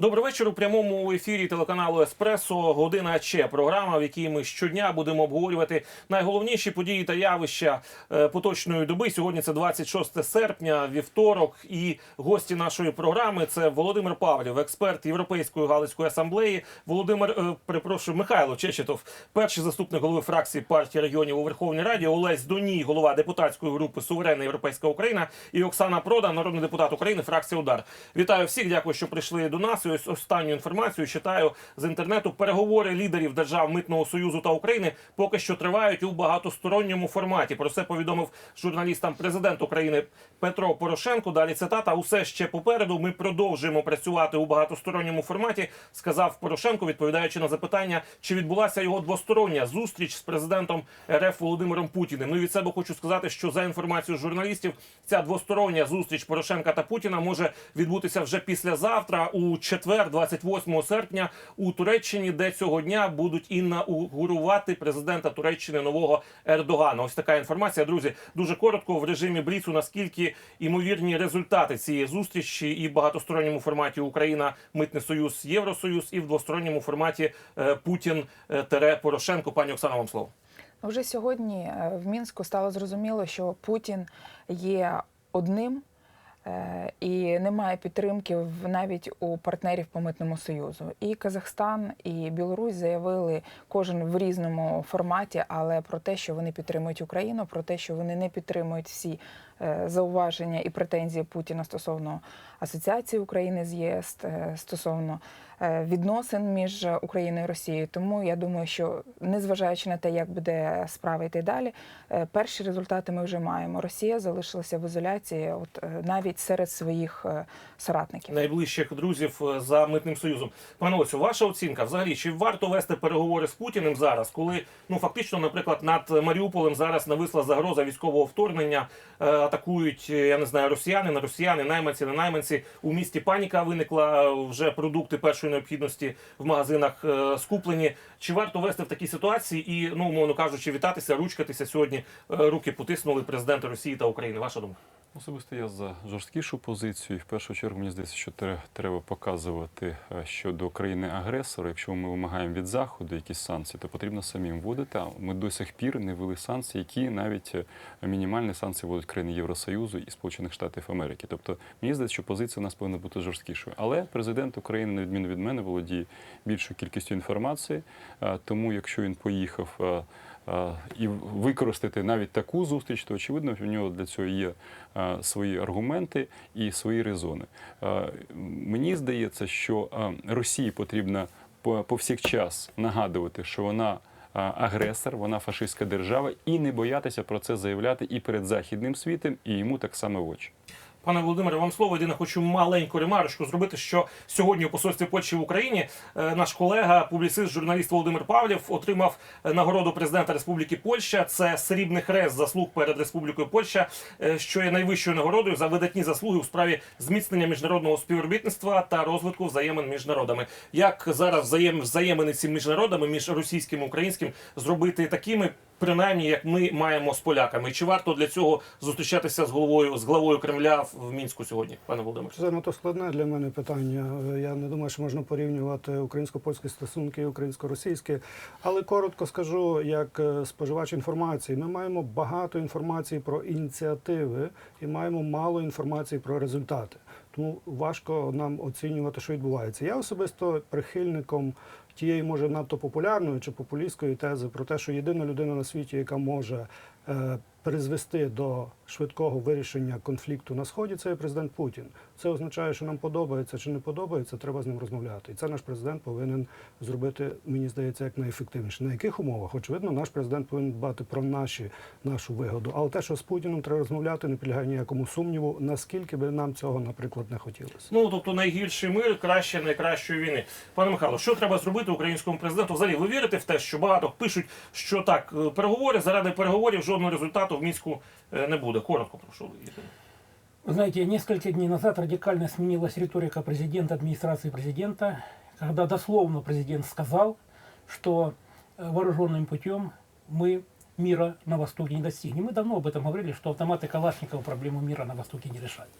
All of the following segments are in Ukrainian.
Добрий вечір у прямому ефірі телеканалу Еспресо. Година Че. Програма, в якій ми щодня будемо обговорювати найголовніші події та явища е, поточної доби. Сьогодні це 26 серпня, вівторок. І гості нашої програми це Володимир Павлів, експерт Європейської галицької асамблеї. Володимир, е, перепрошую, Михайло Чечетов, перший заступник голови фракції партії регіонів у Верховній Раді. Олесь Доній, голова депутатської групи Суверенна Європейська Україна і Оксана Прода, народний депутат України, фракція Удар. Вітаю всіх. Дякую, що прийшли до нас. І ось останню інформацію читаю з інтернету. Переговори лідерів держав Митного союзу та України поки що тривають у багатосторонньому форматі. Про це повідомив журналістам президент України Петро Порошенко. Далі цитата: усе ще попереду. Ми продовжуємо працювати у багатосторонньому форматі. Сказав Порошенко, відповідаючи на запитання, чи відбулася його двостороння зустріч з президентом РФ Володимиром Путіним. Ну і від себе хочу сказати, що за інформацією журналістів, ця двостороння зустріч Порошенка та Путіна може відбутися вже післязавтра, у четвер, 28 серпня, у Туреччині, де цього дня будуть інаугурувати президента Туреччини нового Ердогана. Ось така інформація, друзі. Дуже коротко в режимі Бліцу. Наскільки імовірні результати цієї зустрічі і в багатосторонньому форматі Україна, Митний Союз, Євросоюз, і в двосторонньому форматі е, Путін е, тере Порошенко. Пані Оксана, вам слово. Вже сьогодні е, в Мінську стало зрозуміло, що Путін є одним і немає підтримки навіть у партнерів по митному союзу. І Казахстан, і Білорусь заявили кожен в різному форматі, але про те, що вони підтримують Україну, про те, що вони не підтримують всі е, зауваження і претензії Путіна стосовно асоціації України з ЄС, е, стосовно е, відносин між Україною і Росією. Тому я думаю, що незважаючи на те, як буде справа йти далі, е, перші результати ми вже маємо. Росія залишилася в ізоляції, от е, навіть серед своїх е, соратників. найближчих друзів е, за митним союзом. Пане Оцю, ваша оцінка взагалі чи варто вести переговори з Путіним зараз, коли ну фактично, наприклад, над Маріуполем зараз нависла загроза військового вторгнення, е, атакують е, я не знаю, росіяни на росіяни, найманці на найманці. У місті паніка виникла е, вже продукти першої необхідності в магазинах е, скуплені. Чи варто вести в такій ситуації і ну умовно кажучи, вітатися, ручкатися сьогодні? е, Руки потиснули президенти Росії та України. Ваша думка? Особисто я за жорсткішу позицію. І в першу чергу мені здається, що треба показувати е, щодо країни-агресора. Якщо ми вимагаємо від заходу якісь санкції, то потрібно самим вводити. А ми до сих пір не ввели санкції, які навіть е, мінімальні санкції вводять країни Євросоюзу і Сполучених Штатів Америки. Тобто мені здається, що позиція у нас повинна бути жорсткішою. Але президент України, на відміну від мене, володіє більшою кількістю інформації. Е, Тому, якщо він поїхав. І використати навіть таку зустріч, то очевидно, в нього для цього є свої аргументи і свої резони. Мені здається, що Росії потрібно повсякчас нагадувати, що вона. Агресор, вона фашистська держава, і не боятися про це заявляти і перед західним світом, і йому так само в очі. Пане Володимире, вам слово єдине хочу маленьку ремарочку зробити, що сьогодні у посольстві Польщі в Україні е, наш колега, публіцист, журналіст Володимир Павлів отримав е, нагороду президента Республіки Польща. Це срібний хрест заслуг перед Республікою Польща, е, що є найвищою нагородою за видатні заслуги у справі зміцнення міжнародного співробітництва та розвитку взаємин між народами. Як зараз взаєм взаємини ці між між російським і українським, зробити такими? Принаймні, як ми маємо з поляками, чи варто для цього зустрічатися з головою з главою Кремля в мінську сьогодні, пане Володимире? Це надто складне для мене питання. Я не думаю, що можна порівнювати українсько-польські стосунки і українсько-російські. Але коротко скажу, як е, споживач інформації, ми маємо багато інформації про ініціативи і маємо мало інформації про результати. Тому важко нам оцінювати, що відбувається. Я особисто прихильником тієї, може, надто популярної чи популістської тези про те, що єдина людина на світі, яка може е, призвести до швидкого вирішення конфлікту на сході, це є президент Путін. Це означає, що нам подобається чи не подобається, треба з ним розмовляти. І це наш президент повинен зробити, мені здається, як найефективніше. На яких умовах? Очевидно, наш президент повинен дбати про наші нашу вигоду. Але те, що з Путіном треба розмовляти, не підлягає ніякому сумніву, наскільки би нам цього, наприклад, не хотілося. Ну тобто найгірший мир краще найкращої війни. Пане Михайло, що треба зробити українському президенту? Взагалі, ви вірите в те, що багато пишуть, що так, е, переговори заради переговорів жодного результату в мінську не буде. Коротко прошу. Вы знаете, несколько дней назад радикально сменилась риторика президента, администрации президента, когда дословно президент сказал, что э, вооруженным путем мы мира на Востоке не достигнем. Мы давно об этом говорили, что автоматы Калашникова проблему мира на Востоке не решают.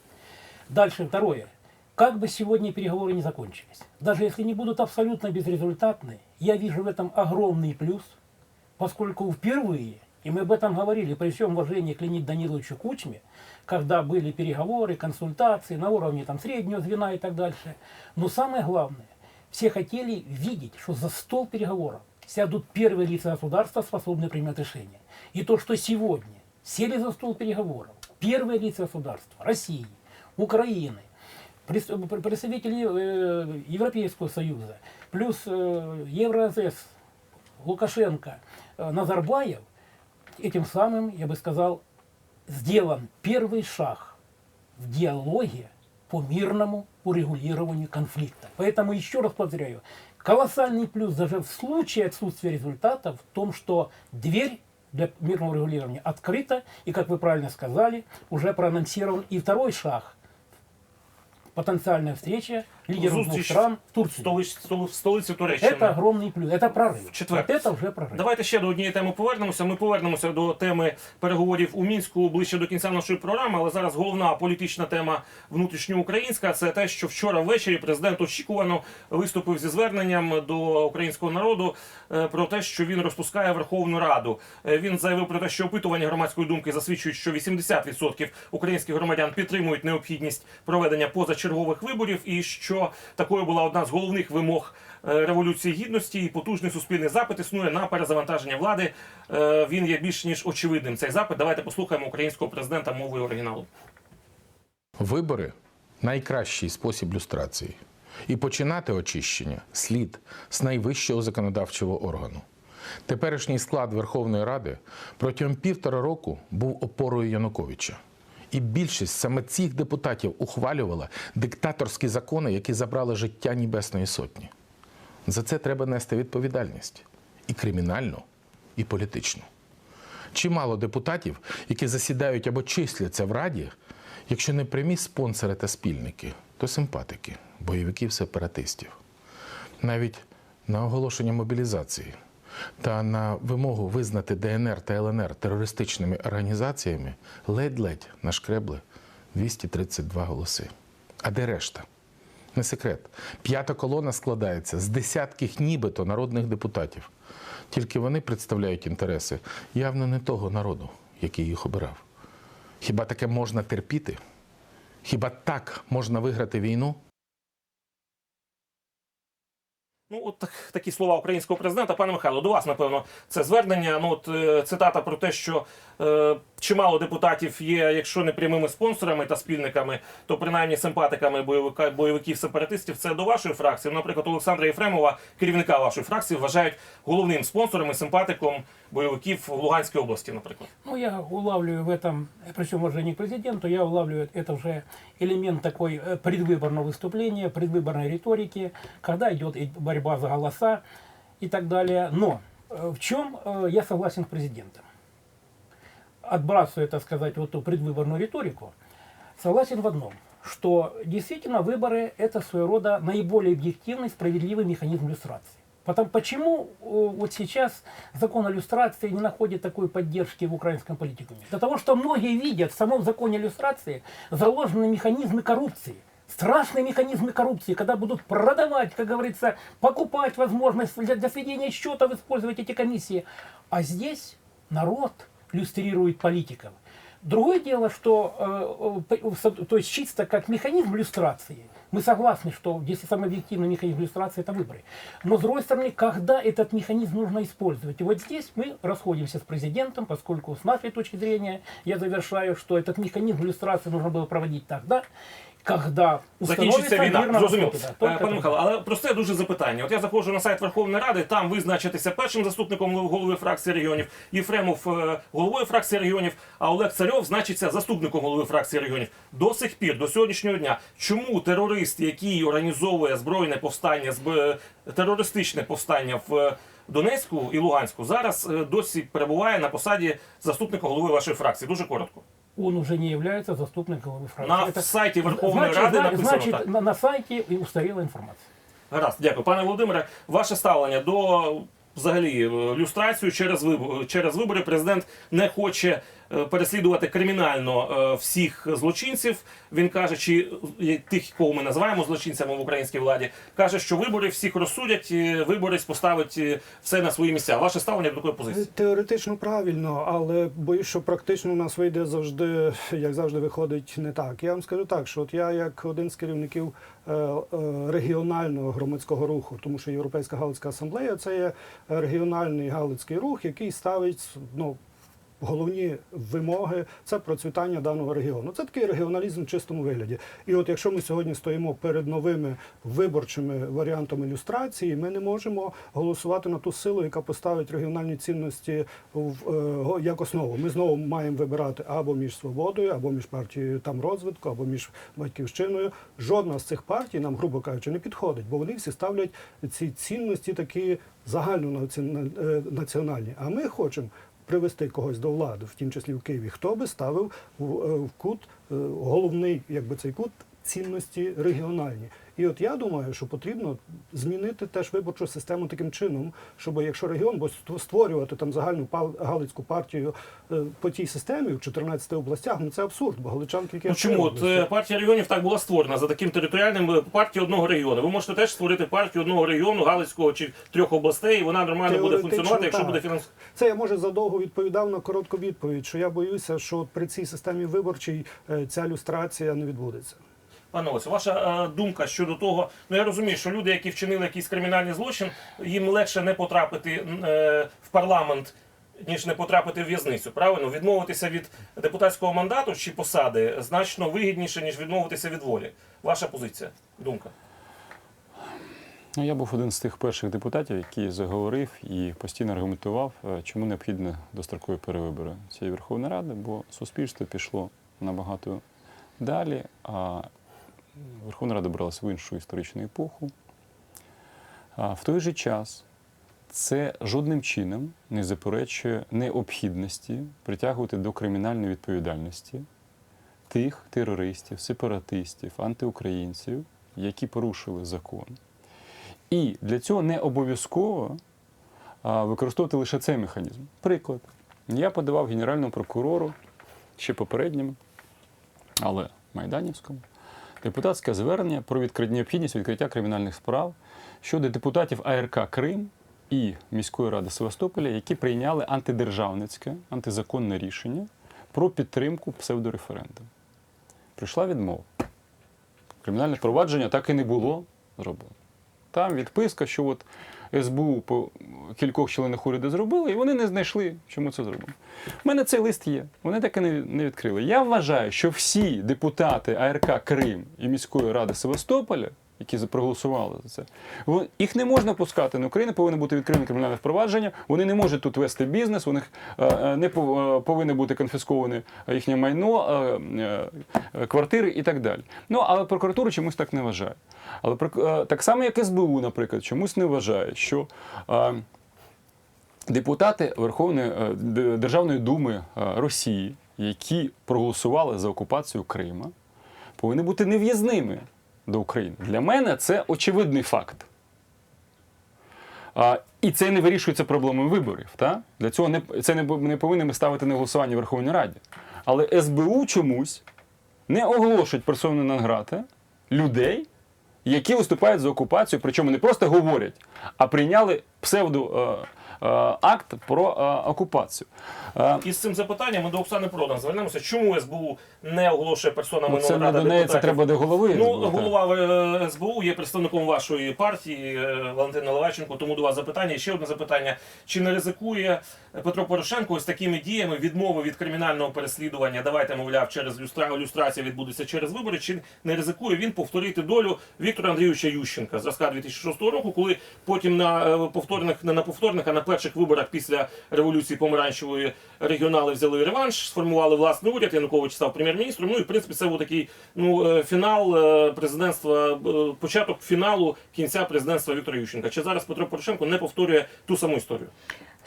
Дальше второе. как бы сегодня переговоры не закончились, даже если они будут абсолютно безрезультатны, я вижу в этом огромный плюс, поскольку впервые, и мы об этом говорили при всем уважении к Леониду Даниловичу Кучме, когда были переговоры, консультации на уровне там, среднего звена и так дальше. Но самое главное, все хотели видеть, что за стол переговоров сядут первые лица государства, способные принимать решения. И то, что сегодня сели за стол переговоров первые лица государства России, Украины, представители э, Европейского Союза, плюс э, Евразес, Лукашенко, э, Назарбаев, этим самым, я бы сказал, сделан первый шаг в диалоге по мирному урегулированию конфликта. Поэтому еще раз повторяю, колоссальный плюс даже в случае отсутствия результатов в том, что дверь для мирного регулирования открыта, и, как вы правильно сказали, уже проанонсирован и второй шаг. Потенциальная встреча лидеров двух Зустріч стран в Турции. Столиць, столи- в столиці Туреччини. Это огромный плюс, это прорыв. четвер. Вот это уже прорыв. Давайте ще до однієї теми повернемося. Ми повернемося до теми переговорів у мінську ближче до кінця нашої програми. Але зараз головна політична тема внутрішньоукраїнська це те, що вчора ввечері президент очікувано виступив зі зверненням до українського народу е, про те, що він розпускає Верховну Раду. Е, Він заявив про те, що опитування громадської думки засвідчують, що 80% українських громадян підтримують необхідність проведення позачергових виборів, і що такою була одна з головних вимог е, революції гідності і потужний суспільний запит існує на перезавантаження влади. Е, Він є більш ніж очевидним. Цей запит. Давайте послухаємо українського президента мовою оригіналу. Вибори найкращий спосіб люстрації. І починати очищення слід з найвищого законодавчого органу. Теперішній склад Верховної Ради протягом півтора року був опорою Януковича. І більшість саме цих депутатів ухвалювала диктаторські закони, які забрали життя Небесної Сотні. За це треба нести відповідальність і кримінальну, і політичну. Чимало депутатів, які засідають або числяться в Раді, якщо не прямі спонсори та спільники, то симпатики, бойовиків сепаратистів. Навіть на оголошення мобілізації та на вимогу визнати ДНР та ЛНР терористичними організаціями ледь-ледь нашкребли 232 голоси. А де решта? Не секрет. П'ята колона складається з десятків нібито народних депутатів. Тільки вони представляють інтереси явно не того народу, який їх обирав. Хіба таке можна терпіти? Хіба так можна виграти війну? Ну, от так, такі слова українського президента. Пане Михайло, до вас, напевно, це звернення. Ну, от е, цитата про те, що е, чимало депутатів є, якщо не прямими спонсорами та спільниками, то принаймні симпатиками бойовика, бойовиків сепаратистів. Це до вашої фракції. Наприклад, Олександра Єфремова, керівника вашої фракції, вважають головним спонсором і симпатиком бойовиків в Луганській області, наприклад. Ну, я улавливаю в этом, при всем уважении к президенту, я улавливаю это уже элемент такой э, предвыборного выступления, предвыборной риторики, когда идет и борьба за голоса и так далее. Но э, в чем э, я согласен с президентом? Отбрасывая, так сказать, вот ту предвыборную риторику, согласен в одном, что действительно выборы – это своего рода наиболее объективный, справедливый механизм иллюстрации. Потом, почему э, вот сейчас закон о иллюстрации не находит такой поддержки в украинском политикуме? Для того, что многие видят в самом законе иллюстрации заложены механизмы коррупции. Страшные механизмы коррупции, когда будут продавать, как говорится, покупать возможность для, для сведения счетов использовать эти комиссии. А здесь народ иллюстрирует политиков. Другое дело, что э, э, то есть чисто как механизм иллюстрации, мы согласны, что здесь самый объективный механизм иллюстрации это выборы. Но с другой стороны, когда этот механизм нужно использовать? И вот здесь мы расходимся с президентом, поскольку с нашей точки зрения, я завершаю, что этот механизм иллюстрации нужно было проводить тогда, когда Закінчиться війна. Зрозуміло. Е, Пане. Михайло, але просте дуже запитання. От я заходжу на сайт Верховної Ради, там визначитися першим заступником голови фракції регіонів, Єфремов е, головою фракції регіонів, а Олег Царьов значиться заступником голови фракції регіонів. До сих пір, до сьогоднішнього дня, чому терорист, який організовує збройне повстання, терористичне повстання в е, Донецьку і Луганську, зараз досі перебуває на посаді заступника голови вашої фракції? Дуже коротко. Он уже не является заступником главы фракции. На сайті Верховної значит, Ради зна- написано значит, так. на, на сайте и устарела информация. Гаразд, дякую. Пане Володимире, ваше ставлення до взагалі е, люстрацію через вибори. Через вибори президент не хоче е, переслідувати кримінально е, всіх злочинців. Він каже, чи е, тих, кого ми називаємо злочинцями в українській владі, каже, що вибори всіх розсудять, е, виборець поставить е, все на свої місця. Ваше ставлення до такої позиції? Теоретично правильно, але боюсь, що практично у нас вийде завжди, як завжди, виходить не так. Я вам скажу так, що от я як один з керівників е, е, регіонального громадського руху, тому що Європейська Галицька асамблея це є регіональний галицький рух, який ставить ну. Головні вимоги це процвітання даного регіону. Це такий регіоналізм в чистому вигляді. І от якщо ми сьогодні стоїмо перед новими виборчими варіантами люстрації, ми не можемо голосувати на ту силу, яка поставить регіональні цінності в е, як основу. Ми знову маємо вибирати або між свободою, або між партією там розвитку, або між батьківщиною. Жодна з цих партій нам, грубо кажучи, не підходить, бо вони всі ставлять ці цінності такі загальнонаціональні. А ми хочемо. Привести когось до влади, в тім числі в Києві, хто би ставив в, е, кут е, головний, якби цей кут цінності регіональні. І от я думаю, що потрібно змінити теж виборчу систему таким чином, щоб якщо регіон, бо ст- створювати там загальну галицьку партію е, по тій системі в 14 областях, ну це абсурд, бо галичан тільки Ну чому от е, партія регіонів так була створена за таким територіальним е, партія одного регіону? Ви можете теж створити партію одного регіону, Галицького чи трьох областей, і вона нормально буде функціонувати, якщо так. буде фінансувати. Це я може задовго відповідав на коротку відповідь, що я боюся, що при цій системі виборчій ця люстрація не відбудеться. Пане Олесю, ваша е, думка щодо того, ну я розумію, що люди, які вчинили якийсь кримінальний злочин, їм легше не потрапити е, в парламент, ніж не потрапити в в'язницю. Правильно, відмовитися від депутатського мандату чи посади значно вигідніше, ніж відмовитися від волі. Ваша позиція, думка. Ну, я був один з тих перших депутатів, який заговорив і постійно аргументував, е, чому необхідно дострокові перевибори цієї Верховної Ради, бо суспільство пішло набагато далі, а Верховна Рада бралася в іншу історичну епоху. А в той же час це жодним чином не заперечує необхідності притягувати до кримінальної відповідальності тих терористів, сепаратистів, антиукраїнців, які порушили закон. І для цього не обов'язково використовувати лише цей механізм. Приклад. Я подавав генеральному прокурору ще попередньому, але Майданівському, депутатське звернення про відкрит... необхідність відкриття кримінальних справ щодо депутатів АРК Крим і міської ради Севастополя, які прийняли антидержавницьке, антизаконне рішення про підтримку псевдореферендуму. Прийшла відмова. Кримінальне провадження так і не було зроблено. Там відписка, що от СБУ по кількох членах уряду зробили, і вони не знайшли, чому це зробили. У мене цей лист є. Вони так і не, відкрили. Я вважаю, що всі депутати АРК Крим і міської ради Севастополя, які проголосували за це, їх не можна пускати на Україну, повинно бути відкрите кримінальне впровадження. Вони не можуть тут вести бізнес, у них е, е, не е, повинно бути конфісковане їхнє майно, квартири і так далі. Ну але прокуратура чомусь так не вважає. Але так само, як СБУ, наприклад, чомусь не вважає, що. Депутати Верховної Державної думи Росії, які проголосували за окупацію Крима, повинні бути нев'язними до України. Для мене це очевидний факт. А, і це не вирішується проблемою виборів. Та? Для цього не, це не, не повинні ми ставити на голосування в Верховній Раді. Але СБУ чомусь не оголошують персони нон-грата людей, які виступають за окупацію, причому не просто говорять, а прийняли псевдо. Е, Акт про е, окупацію. Е, І з цим запитанням ми до Оксани Продан звернемося. Чому СБУ не оголошує персонами ну, це не до неї, це треба до голови. Ну, голова СБУ є представником вашої партії е, Валентин Наливайченко. Тому до вас запитання. І ще одне запитання: чи не ризикує Петро Порошенко ось такими діями відмови від кримінального переслідування? Давайте, мовляв, через люстра... люстрація відбудеться через вибори. Чи не ризикує він повторити долю Віктора Андрійовича Ющенка зразка 2006 року, коли потім на повторних не на повторних, а на перших виборах після революції помаранчевої регіонали взяли реванш, сформували власний уряд. Янукович став прем'єр-міністром. Ну і в принципі це був такий ну е, фінал е, президентства, е, початок фіналу кінця президентства Віктора Ющенка. Чи зараз Петро Порошенко не повторює ту саму історію?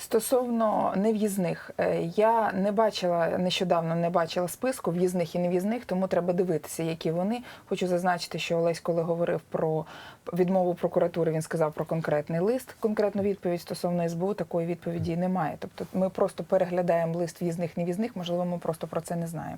Стосовно нев'їзних, е, я не бачила нещодавно не бачила списку в'їзних і нев'їзних, тому треба дивитися, які вони. Хочу зазначити, що Олесь, коли говорив про відмову прокуратури, він сказав про конкретний лист, конкретну відповідь стосовно СБУ. Такої відповіді немає. Тобто, ми просто переглядаємо лист в'їзних нев'їзних, можливо, ми просто про це не знаємо.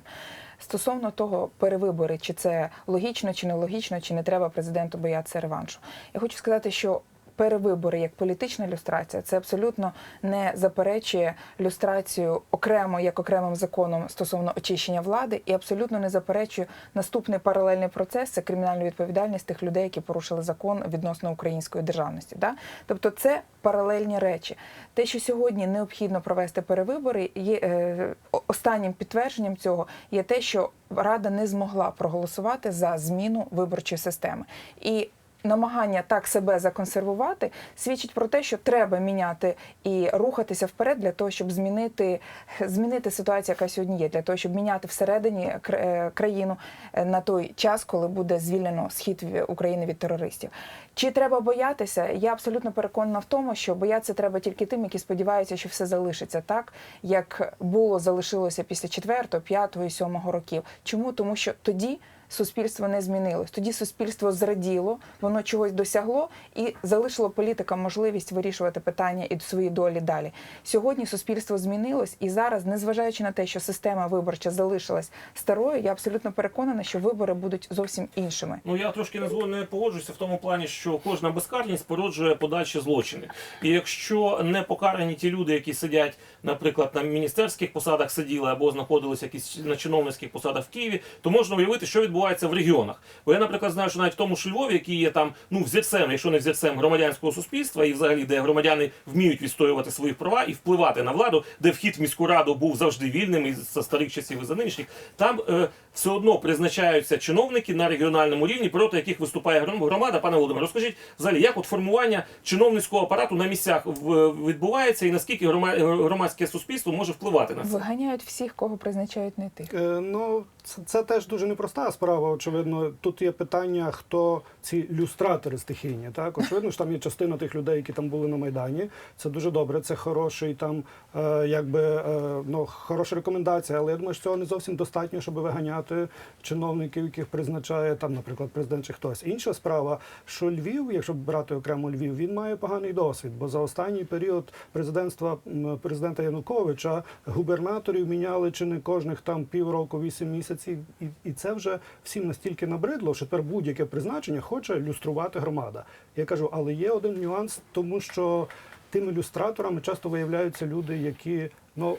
Стосовно того, перевибори, чи це логічно, чи не логічно, чи не треба президенту боятися реваншу. Я хочу сказати, що перевибори як політична люстрація це абсолютно не заперечує люстрацію окремо як окремим законом стосовно очищення влади, і абсолютно не заперечує наступний паралельний процес це кримінальну відповідальність тих людей, які порушили закон відносно української державності. Да? Тобто це паралельні речі. Те, що сьогодні необхідно провести перевибори, є е, останнім підтвердженням цього є те, що Рада не змогла проголосувати за зміну виборчої системи. І намагання так себе законсервувати свідчить про те, що треба міняти і рухатися вперед для того, щоб змінити, змінити ситуацію, яка сьогодні є, для того, щоб міняти всередині е, країну е, на той час, коли буде звільнено схід України від терористів. Чи треба боятися? Я абсолютно переконана в тому, що боятися треба тільки тим, які сподіваються, що все залишиться так, як було залишилося після 4, 5 і 7 років. Чому? Тому що тоді суспільство не змінилось. Тоді суспільство зраділо, воно чогось досягло і залишило політикам можливість вирішувати питання і свої долі далі. Сьогодні суспільство змінилось, і зараз, незважаючи на те, що система виборча залишилась старою, я абсолютно переконана, що вибори будуть зовсім іншими. Ну я трошки не не погоджуюся в тому плані, що кожна безкарність породжує подальші злочини. І якщо не покарані ті люди, які сидять, наприклад, на міністерських посадах сиділи або знаходилися якісь на чиновницьких посадах в Києві, то можна уявити, що відбувається в регіонах. Бо я, наприклад, знаю, що навіть в тому ж Львові, який є там ну взірцем, якщо не взірцем громадянського суспільства, і взагалі де громадяни вміють відстоювати свої права і впливати на владу, де вхід в міську раду був завжди вільним і за старих часів і за нинішніх, там е, все одно призначаються чиновники на регіональному рівні, проти яких виступає громада. Пане Володимире, розкажіть взагалі, як от формування чиновницького апарату на місцях в- відбувається, і наскільки громадське суспільство може впливати на це? Виганяють всіх, кого призначають не тих. Е, Ну, це, це теж дуже непроста справа. Очевидно, тут є питання, хто ці люстратори стихійні. Так, очевидно, що там є частина тих людей, які там були на майдані. Це дуже добре. Це хороший там, е, якби е, ну хороша рекомендація. Але я думаю, що цього не зовсім достатньо, щоб виганяти чиновників, яких призначає там, наприклад, президент чи хтось. Інша справа, що Львів, якщо брати окремо Львів, він має поганий досвід, бо за останній період президентства президента Януковича губернаторів міняли чи не кожних там півроку, вісім місяців, і, і це вже всім настільки набридло, що тепер будь-яке призначення хоче люструвати громада. Я кажу, але є один нюанс, тому що тими люстраторами часто виявляються люди, які ну.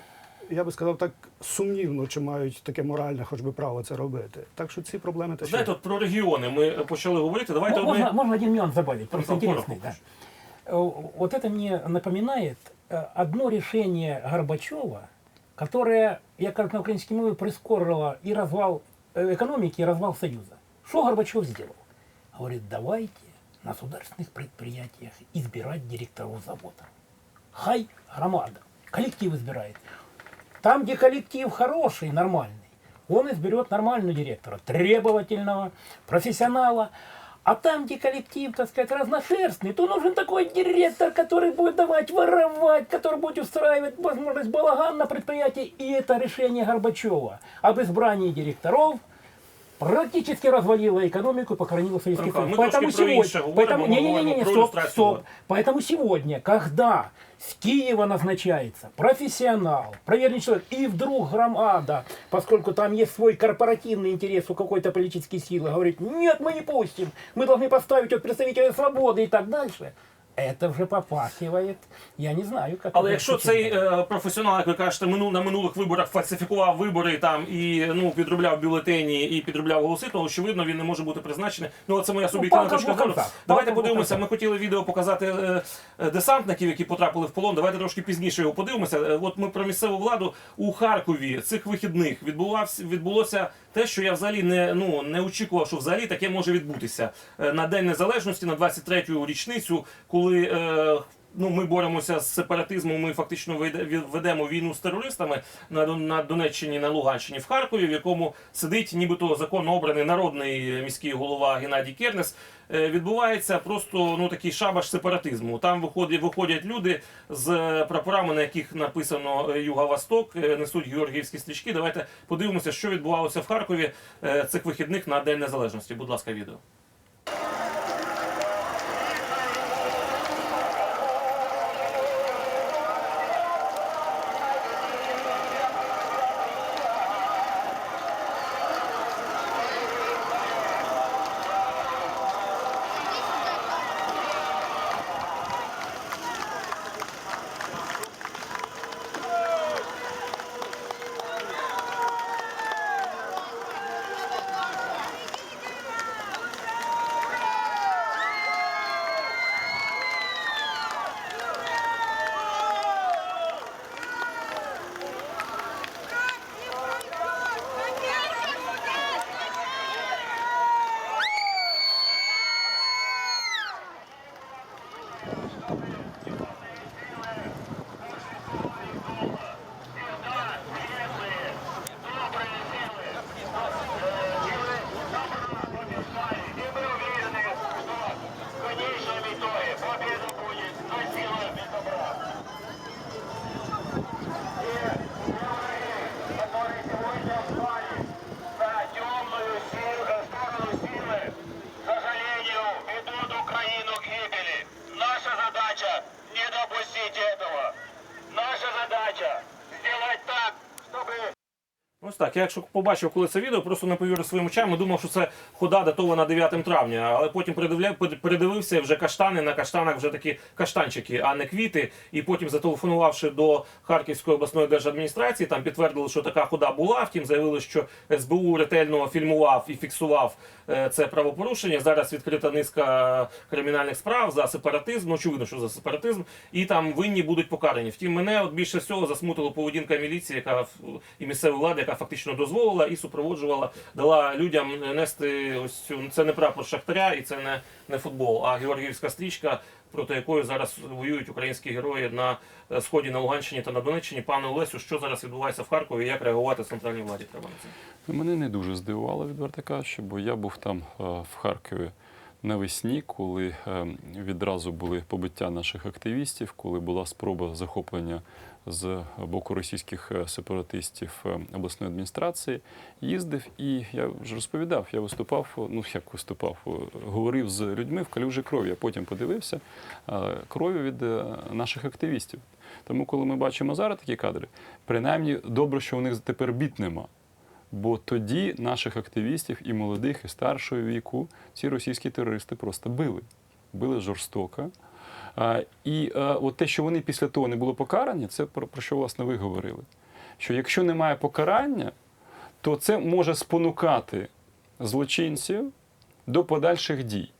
Я би сказав так сумнівно, чи мають таке моральне, хоч би право це робити. Так що ці проблеми теж є. Знаєте, от про регіони ми почали говорити. Давайте Можно, ми можно один нюанс добавить, просто Ну, интересный. коротко, Да. Э, Вот это мне напоминает э, одно решение Горбачева, которое, я как на украинском мове, прискорило и развал э, экономики, и развал Союза. Что Горбачев сделал? Говорит, давайте на государственных предприятиях избирать директоров завода. Хай громада, коллектив избирает. Там, где коллектив хороший, нормальный, он изберет нормального директора, требовательного, профессионала. А там, где коллектив, так сказать, разношерстный, то нужен такой директор, который будет давать воровать, который будет устраивать возможность балаган на предприятии. И это решение Горбачева об избрании директоров практически развалило экономику и похоронило Советский Михаил, Союз. Поэтому сегодня, поэтому, не, не, не, не, про стоп, стоп. Поэтому сегодня, когда с Киева назначается профессионал, проверенный человек, и вдруг громада, поскольку там есть свой корпоративный интерес у какой-то политической силы, говорит, нет, мы не пустим, мы должны поставить вот представителя свободы и так дальше. Это вже попахивает, я не знаю, как Але якщо цей е, професіонал, як ви кажете, мину- на минулих виборах фальсифікував вибори там і ну підробляв бюлетені і підробляв голоси, то очевидно він не може бути призначений. Ну це моя суб'єктивна палка точка зору. Давайте подивимося. Ми хотіли відео показати е, е, десантників, які потрапили в полон. Давайте трошки пізніше його подивимося. Е, От ми про місцеву владу у Харкові цих вихідних відбувався відбулося те, що я взагалі не ну не очікував, що взагалі таке може відбутися Е, на день незалежності, на 23-ю річницю, коли. Е, ну ми боремося з сепаратизмом. Ми фактично веде- ведемо війну з терористами на, Донеччині, на Луганщині, в Харкові, в якому сидить нібито законно обраний народний міський голова Геннадій Кернес. Е, Відбувається просто ну такий шабаш сепаратизму. Там виходять, виходять люди з е, прапорами, на яких написано Юга-Восток, е, несуть георгіївські стрічки. Давайте подивимося, що відбувалося в Харкові цих вихідних на День Незалежності. Будь ласка, відео. Так. Я якщо побачив, коли це відео, просто не повірив своїм очам. і Думав, що це хода датована 9 травня. Але потім передивився вже каштани. На каштанах вже такі каштанчики, а не квіти. І потім, зателефонувавши до Харківської обласної держадміністрації, там підтвердили, що така хода була. Втім, заявили, що СБУ ретельно фільмував і фіксував е, це правопорушення. Зараз відкрита низка кримінальних справ за сепаратизм. Ну, очевидно, що за сепаратизм, і там винні будуть покарані. Втім, мене от більше всього засмутила поведінка міліції, яка і місцевої влади, яка фактично дозволила і супроводжувала, дала людям нести ось цю це не прапор шахтаря і це не, не футбол, а георгіївська стрічка. Проти якої зараз воюють українські герої на е, сході на Луганщині та на Донеччині. Пане Олесю, що зараз відбувається в Харкові? Як реагувати центральній владі? Треба на це. Мене не дуже здивувало, відверто кажучи, бо я був там е, в Харкові навесні, коли е, відразу були побиття наших активістів, коли була спроба захоплення з боку російських е, сепаратистів е, обласної адміністрації. Їздив і я вже розповідав, я виступав, е, ну як виступав, говорив з людьми в калюжі крові. Я потім подивився крові від наших активістів. Тому, коли ми бачимо зараз такі кадри, принаймні добре, що у них тепер біт нема. Бо тоді наших активістів і молодих, і старшого віку ці російські терористи просто били. Били жорстоко. І от те, що вони після того не були покарані, це про, про що власне ви говорили. Що якщо немає покарання, то це може спонукати злочинців до подальших дій.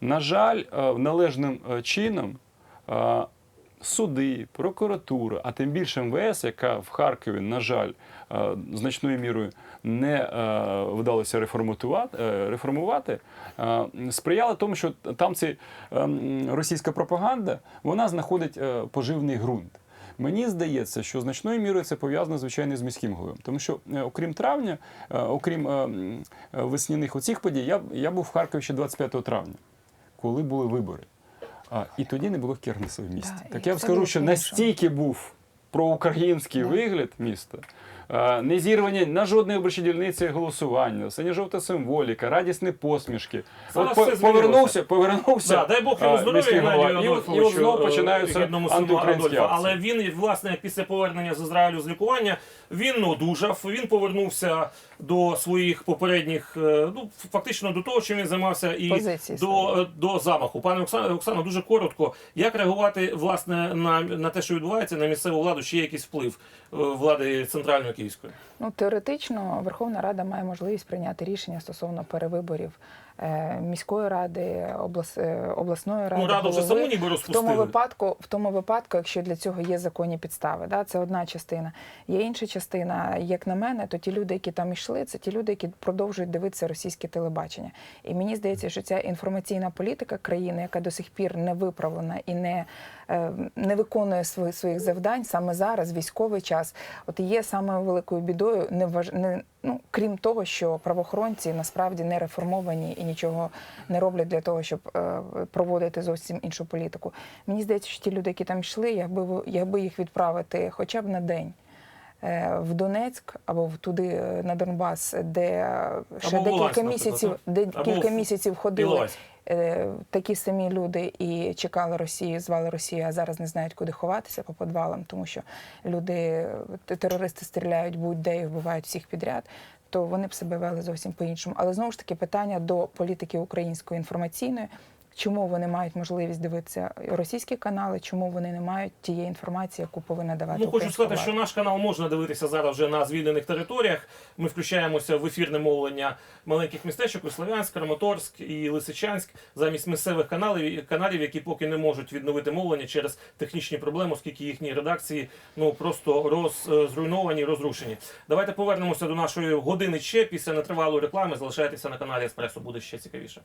На жаль, е, належним е, чином е, суди, прокуратура, а тим більше МВС, яка в Харкові, на жаль, е, значною мірою не е, вдалося е, реформувати, сприяла тому, що там ця е, російська пропаганда вона знаходить поживний ґрунт. Мені здається, що значною мірою це пов'язано звичайно з міським головою. Тому що, окрім травня, окрім весняних оцих подій, я, я був в Харкові ще 25 травня, коли були вибори. А, і тоді не було кернесу в місті. Да, так я вам скажу, що настільки був проукраїнський Да. вигляд міста, не зірвані на жодної виборчій дільниці голосування, синя-жовта символіка, радісні посмішки. Зараз От по- все повернувся, повернувся. Да, дай Бог йому здоров'я, міський голова, Геннадію і, от- і от знову е, починаються сину антиукраїнські Адольфа. акції. Але він, власне, як після повернення з Ізраїлю з лікування, він одужав, він повернувся до своїх попередніх, е, ну, фактично до того, чим він займався і Позиції до, е, до замаху. Пане Оксано, Оксано, дуже коротко, як реагувати, власне, на, на те, що відбувається, на місцеву владу, чи є якийсь вплив е, влади центральної київської? Ну, теоретично Верховна Рада має можливість прийняти рішення стосовно перевиборів е, міської ради, облас, е, обласної ради. Ну, раду вже саму ніби в тому випадку, в тому випадку, якщо для цього є законні підстави, да, це одна частина. Є інша частина, як на мене, то ті люди, які там йшли, це ті люди, які продовжують дивитися російське телебачення. І мені здається, що ця інформаційна політика країни, яка до сих пір не виправлена і не, не виконує свої, своїх завдань саме зараз, військовий час, от є саме великою бідою, не важ... не, ну, крім того, що правоохоронці насправді не реформовані і нічого не роблять для того, щоб е, проводити зовсім іншу політику. Мені здається, що ті люди, які там йшли, якби якби їх відправити хоча б на день. е, В Донецьк або в туди е, на Донбас, де е, ще Або декілька Луганськ, місяців, так? Або в місяців ходили е, такі самі люди і чекали Росію, звали Росію, а зараз не знають, куди ховатися по підвалам, тому що люди, е, терористи стріляють будь-де і вбивають всіх підряд. То вони б себе вели зовсім по-іншому. Але знову ж таки питання до політики української інформаційної. Чому вони мають можливість дивитися російські канали? Чому вони не мають тієї інформації, яку повинна давати Ну, хочу сказати, влада? що наш канал можна дивитися зараз вже на звільнених територіях. Ми включаємося в ефірне мовлення маленьких містечок у Слов'янськ, Краматорськ і Лисичанськ замість місцевих каналів, каналів, які поки не можуть відновити мовлення через технічні проблеми, оскільки їхні редакції ну просто роз, е, зруйновані, розрушені. Давайте повернемося до нашої години ще після нетривалої реклами. Залишайтеся на каналі Еспресо, буде ще цікавіше.